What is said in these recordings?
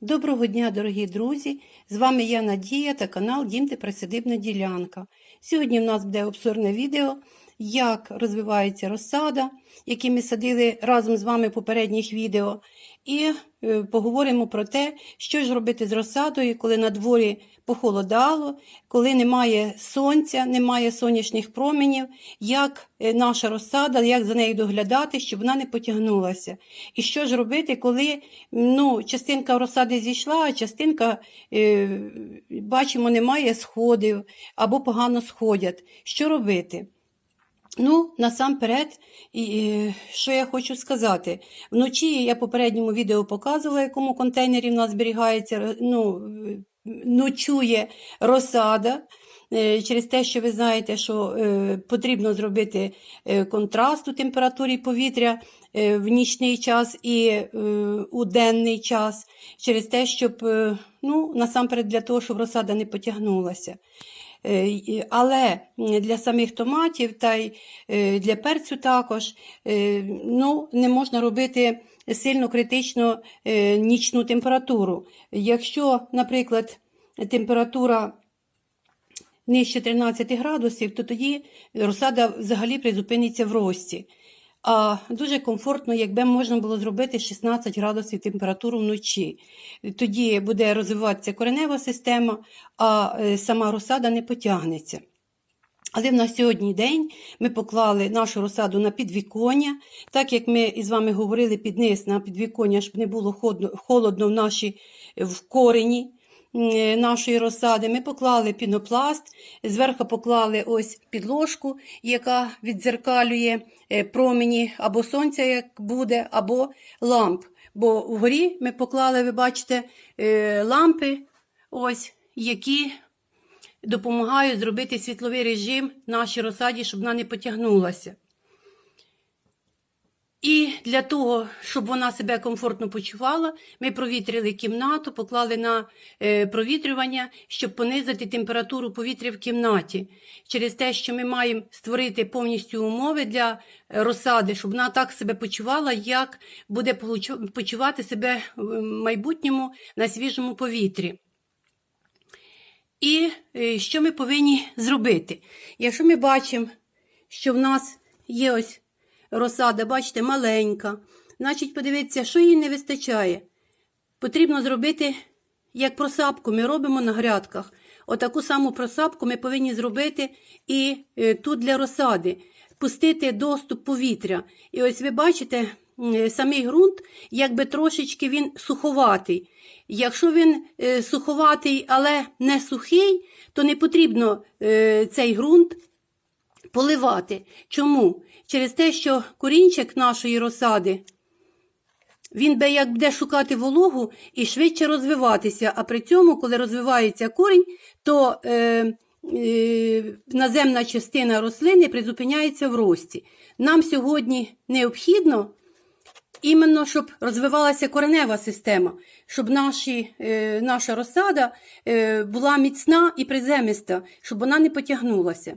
Доброго дня, дорогі друзі! З вами я Надія та канал Дім де Присадибна ділянка. Сьогодні в нас буде обзорне відео, як розвивається розсада, які ми садили разом з вами в попередніх відео. І е, поговоримо про те, що ж робити з розсадою, коли на дворі похолодало, коли немає сонця, немає сонячних променів, як е, наша розсада, як за нею доглядати, щоб вона не потягнулася. І що ж робити, коли ну, частинка розсади зійшла, а частинка, е, бачимо, немає сходів або погано сходять. Що робити? Ну, насамперед, що я хочу сказати. Вночі я попередньому відео показувала, якому контейнері в нас зберігається, ну, ночує розсада. Е, Через те, що ви знаєте, що е, потрібно зробити е, контраст у температурі повітря в нічний час і у денний час, через те, щоб ну, насамперед для того, щоб розсада не потягнулася. Е, Але для самих томатів та й е, для перцю також е, ну, не можна робити сильно критично е, нічну температуру. Якщо, наприклад, температура нижче 13 градусів, то тоді розсада взагалі призупиниться в рості. Дуже комфортно, якби можна було зробити 16 градусів температуру вночі. Тоді буде розвиватися коренева система, а е, сама розсада не потягнеться. Але на сьогодні день ми поклали нашу розсаду на підвіконня, так як ми із вами говорили під низ на підвіконня, щоб не було холодно, в, нашій, в корені нашої розсади. Ми поклали пінопласт, зверху поклали ось підложку, яка віддзеркалює е, промені або сонця, як буде, або ламп. Бо вгорі ми поклали, ви бачите, е, лампи, ось, які допомагають зробити світловий режим нашій розсаді, щоб вона не потягнулася. І для того, щоб вона себе комфортно почувала, ми провітрили кімнату, поклали на е, провітрювання, щоб понизити температуру повітря в кімнаті. Через те, що ми маємо створити повністю умови для е, розсади, щоб вона так себе почувала, як буде почувати себе в майбутньому на свіжому повітрі. І е, що ми повинні зробити? Якщо ми бачимо, що в нас є ось розсада, бачите, маленька, значить, подивіться, що їй не вистачає. Потрібно зробити, як просапку ми робимо на грядках. Отаку саму просапку ми повинні зробити і е, тут для розсади, пустити доступ повітря. І ось ви бачите, самий ґрунт, якби трошечки він суховатий. Якщо він е, суховатий, але не сухий, то не потрібно е, цей ґрунт поливати. Чому? Через те, що корінчик нашої розсади, він би як буде шукати вологу і швидше розвиватися. А при цьому, коли розвивається корінь, то е, е, наземна частина рослини призупиняється в рості. Нам сьогодні необхідно іменно, щоб розвивалася коренева система, щоб наші, е, наша розсада е, була міцна і приземиста, щоб вона не потягнулася.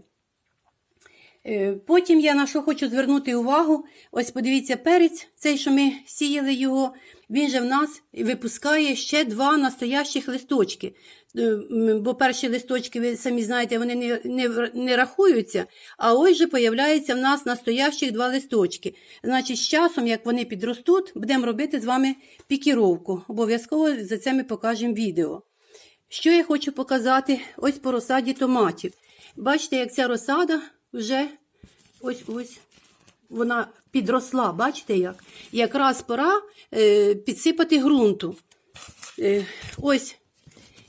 Е, Потім я на що хочу звернути увагу. Ось подивіться, перець, цей, що ми сіяли його, він же в нас випускає ще два настоящих листочки. Е, Бо перші листочки, ви самі знаєте, вони не, не, не рахуються, а ось же появляється в нас настоящих два листочки. Значить, з часом, як вони підростуть, будемо робити з вами пікіровку. Обов'язково за це ми покажемо відео. Що я хочу показати ось по розсаді томатів. Бачите, як ця розсада вже ось ось вона підросла. Бачите як? Якраз пора е, підсипати ґрунту. Е, ось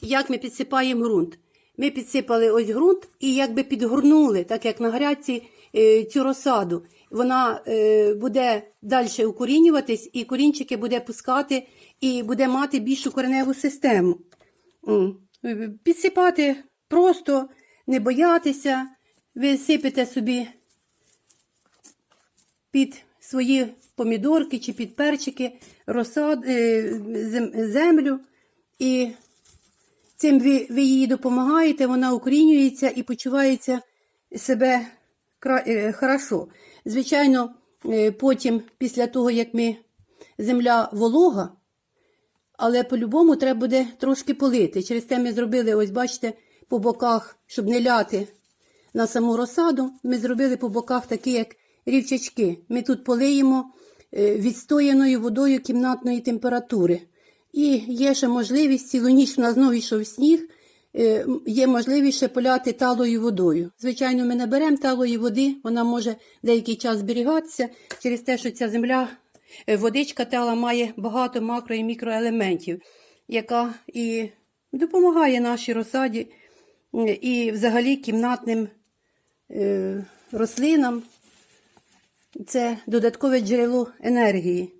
як ми підсипаємо ґрунт. Ми підсипали ось ґрунт і якби підгорнули, так як на грядці е, цю розсаду. Вона е, буде далі укорінюватись, і корінчики буде пускати, і буде мати більшу кореневу систему. Підсипати просто, не боятися, ви сипете собі під свої помідорки чи під перчики розсад, е, землю, і цим ви, ви їй допомагаєте, вона укорінюється і почувається себе е, хорошо. Звичайно, е, потім, після того, як ми земля волога, але по-любому треба буде трошки полити. Через те ми зробили, ось бачите, по боках, щоб не ляти на саму розсаду, ми зробили по боках такі, як рівчачки. Ми тут полиємо е, відстояною водою кімнатної температури. І є ще можливість, цілу ніч в нас знову йшов сніг, е, є можливість ще поляти талою водою. Звичайно, ми не беремо талої води, вона може деякий час зберігатися через те, що ця земля, е, водичка тала має багато макро і мікроелементів, яка і допомагає нашій розсаді і взагалі кімнатним рослинам. Це додаткове джерело енергії.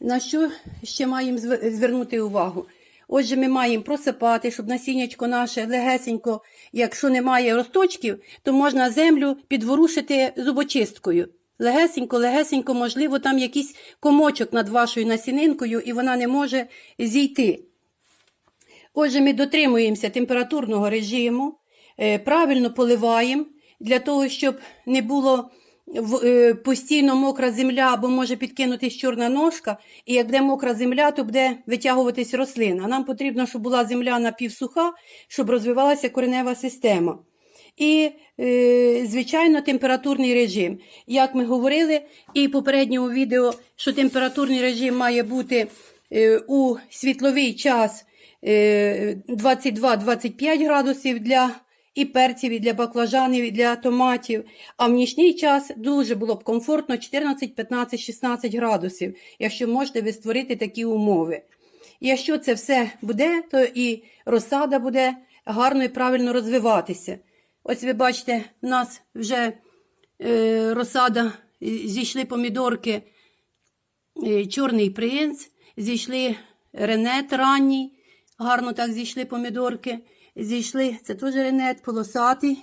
На що ще маємо звернути увагу? Отже, ми маємо просипати, щоб насіннячко наше легесенько, якщо немає росточків, то можна землю підворушити зубочисткою. Легесенько, легесенько, можливо, там якийсь комочок над вашою насінинкою, і вона не може зійти. Отже, ми дотримуємося температурного режиму, е, правильно поливаємо для того, щоб не було е, постійно мокра земля, бо може підкинутись чорна ножка, і як буде мокра земля, то буде витягуватись рослина. Нам потрібно, щоб була земля напівсуха, щоб розвивалася коренева система. І, е, звичайно, температурний режим. Як ми говорили і в попередньому відео, що температурний режим має бути е, у світловий час е, 22-25 градусів для і перців, і для баклажанів, і для томатів. А в нічний час дуже було б комфортно 14, 15, 16 градусів, якщо можете ви створити такі умови. І Якщо це все буде, то і розсада буде гарно і правильно розвиватися. Ось ви бачите, в нас вже е, розсада, зійшли помідорки, е, чорний принц, зійшли ренет ранній, гарно так зійшли помідорки. Зійшли, це теж ренет, полосатий,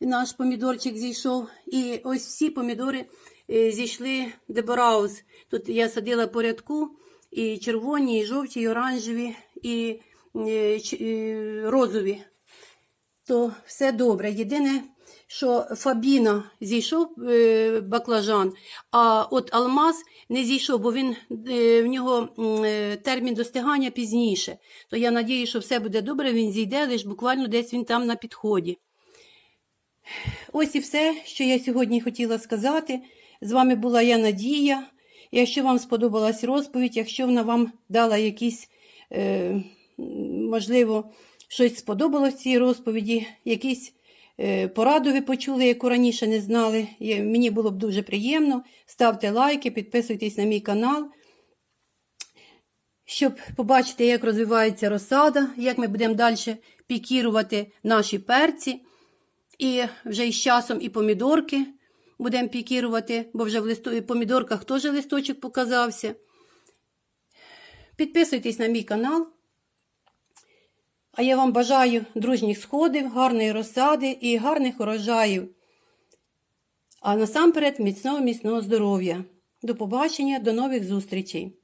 наш помідорчик зійшов. І ось всі помідори е, зійшли дебораус. Тут я садила по рядку і червоні, і жовті, і оранжеві, і е, е, розові то все добре. Єдине, що Фабіна зійшов е, баклажан, а от Алмаз не зійшов, бо він е, в нього е, термін достигання пізніше. То я надію, що все буде добре, він зійде, лише буквально десь він там на підході. Ось і все, що я сьогодні хотіла сказати. З вами була я Надія. Якщо вам сподобалась розповідь, якщо вона вам дала якісь, можливо, щось сподобалось в цій розповіді, якісь пораду ви почули, яку раніше не знали, мені було б дуже приємно. Ставте лайки, підписуйтесь на мій канал. Щоб побачити, як розвивається розсада, як ми будемо далі пікірувати наші перці. І вже із часом і помідорки будемо пікірувати, бо вже в помідорках теж листочок показався. Підписуйтесь на мій канал. А я вам бажаю дружніх сходів, гарної розсади і гарних урожаїв. А насамперед міцного, міцного здоров'я. До побачення, до нових зустрічей!